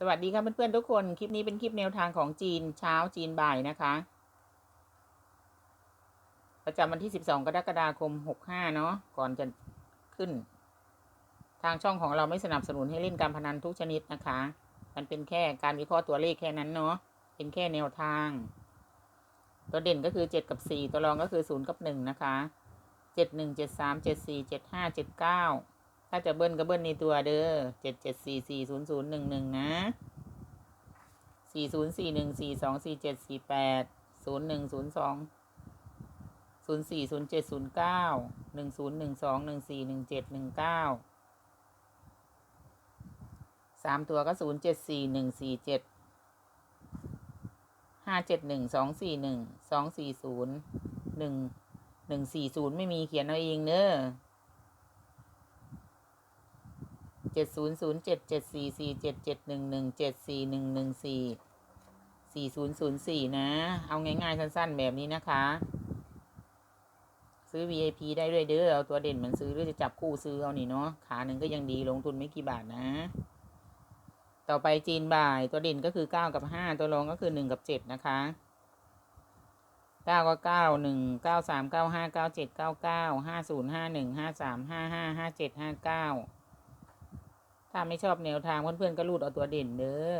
สวัสดีครับเพื่อนๆทุกคน คลิปนี้เป็นคลิปแนวทางของจีนเช้าจีนบ่ายนะคะ ประจำวันที่ 12 กรกฎาคม 65 เนาะก่อนจะขึ้น ทางช่องของเราไม่สนับสนุนให้เล่นการพนันทุกชนิดนะคะ มันเป็นแค่การวิเคราะห์ตัวเลขแค่นั้นเนาะเป็นแค่แนวทาง ตัวเด่นก็คือ 7 กับ 4 ตัวรองก็คือ 0 กับ 1 นะคะ 7 1 7 3 7 4 7 5 7 9 ถ้าจะเบิ้ลก็เบิ้ลในตัวเด้อเจ็ดเจ็ดสี่สี่ศูนย์ศูนย์หนึ่งหนึ่งนะสี่ศูนย์สี่หนึ่งสี่สองสี่เจ็ดสี่แปดศูนย์หนึ่งศูนย์สองศูนย์สี่ศูนย์เจ็ดศูนย์เก้าหนึ่งศูนย์หนึ่งสองหนึ่งสี่หนึ่งเจ็ดหนึ่งเก้าสามตัวก็ศูนย์เจ็ดสี่หนึ่งสี่เจ็ดห้าเจ็ดหนึ่งสองสี่หนึ่งสองสี่ศูนย์หนึ่งหนึ่งสี่ศูนย์ไม่มีเขียนเอาเองเนอะ เจ็ดศูนย์ศูนย์เจ็ดเจ็ดสี่สี่เจ็ดเจ็ดหนึ่งหนึ่งเจ็ดสี่หนึ่งหนึ่งสี่สี่ศูนย์ศูนย์สี่นะ เอาง่ายๆสั้นๆแบบนี้นะคะ ซื้อ VIP ได้ด้วยเด้อเอาตัวเด่นมันซื้อหรือจะจับคู่ซื้อเอานี่เนาะขาหนึ่งก็ยังดีลงทุนไม่กี่บาทนะ ต่อไปจีนบ่ายตัวเด่นก็คือเก้ากับห้าตัวรองก็คือหนึ่งกับเจ็ดนะคะเก้าก็เก้าหนึ่งเก้าสามเก้าห้าเก้าเจ็ดเก้าเก้าห้าศูนย์ห้าหนึ่งห้าสามห้าห้าห้าเจ็ดห้าเก้า ถ้าไม่ชอบแนวทางเพื่อนๆก็รูดเอาตัวเด่นเด้อ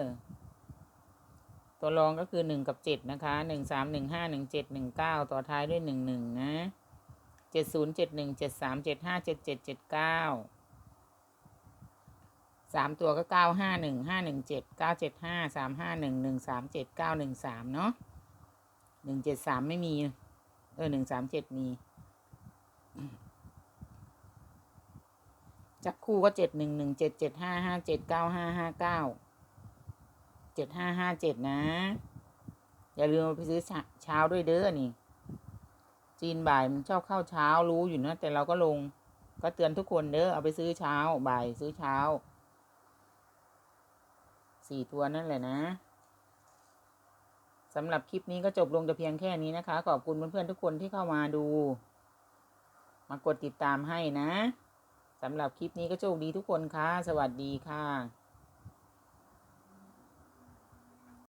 ตัวรองก็คือหนึ่งกับเจ็ดนะคะหนึ่งสามหนึ่งห้าหนึ่งเจ็ดหนึ่งเก้าต่อท้ายด้วยหนึ่งหนึ่งนะเจ็ดศูนย์เจ็ดหนึ่งเจ็ดสามเจ็ดห้าเจ็ดเจ็ดเจ็ดเก้าสามตัวก็เก้าห้าหนึ่งห้าหนึ่งเจ็ดเก้าเจ็ดห้าสามห้าหนึ่งหนึ่งสามเจ็ดเก้าหนึ่งสามเนาะหนึ่งเจ็ดสามไม่มี เออหนึ่งสามเจ็ดมี จับคู่ก็เจ็ดหนึ่งหนึ่งเจ็ดเจ็ดห้าห้าเจ็ดเก้าห้าห้าเก้าเจ็ดห้าห้าเจ็ดนะ อย่าลืมไปซื้อเช้าเช้าด้วยเด้อนี่ จีนบ่ายมันชอบเข้าเช้ารู้อยู่นะ แต่เราก็ลงก็เตือนทุกคนเด้อเอาไปซื้อเช้าบ่ายซื้อเช้าสี่ตัวนั่นแหละนะสำหรับคลิปนี้ก็จบลงแต่เพียงแค่นี้นะคะ ขอบคุณเพื่อนๆทุกคนที่เข้ามาดู มากดติดตามให้นะ สำหรับคลิปนี้ก็โชคดีทุกคนค่ะ สวัสดีค่ะ